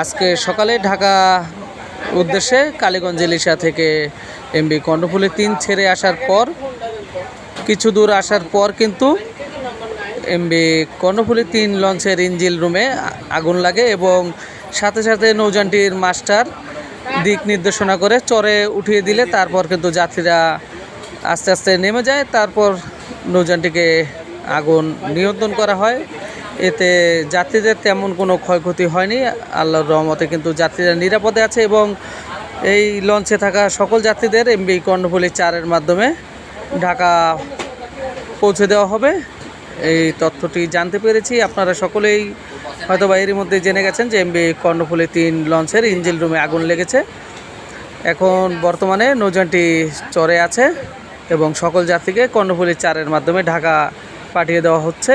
আজকে সকালে ঢাকা উদ্দেশ্যে কালীগঞ্জ ইলিশা থেকে এমবি কর্ণফুলি তিন ছেড়ে আসার পর, কিছু দূর আসার পর কিন্তু এমবি কর্ণফুলি তিন লঞ্চের ইঞ্জিল রুমে আগুন লাগে এবং সাথে সাথে নৌযানটির মাস্টার দিক নির্দেশনা করে চরে উঠিয়ে দিলে তারপর কিন্তু যাত্রীরা আস্তে আস্তে নেমে যায়। তারপর নৌযানটিকে আগুন নিয়ন্ত্রণ করা হয়। এতে যাত্রীদের তেমন কোনো ক্ষয়ক্ষতি হয়নি। আল্লাহর রহমতে কিন্তু যাত্রীরা নিরাপদে আছে এবং এই লঞ্চে থাকা সকল যাত্রীদের এমবি কর্ণফুলি চারের মাধ্যমে ঢাকা পৌঁছে দেওয়া হবে। এই তথ্যটি জানতে পেরেছি। আপনারা সকলেই হয়তো বা এরই মধ্যে জেনে গেছেন যে এমবি কর্ণফুলি তিন লঞ্চের ইঞ্জিন রুমে আগুন লেগেছে। এখন বর্তমানে নৌজানটি চরে আছে এবং সকল যাত্রীকে কর্ণফুলি চারের মাধ্যমে ঢাকা পাঠিয়ে দেওয়া হচ্ছে।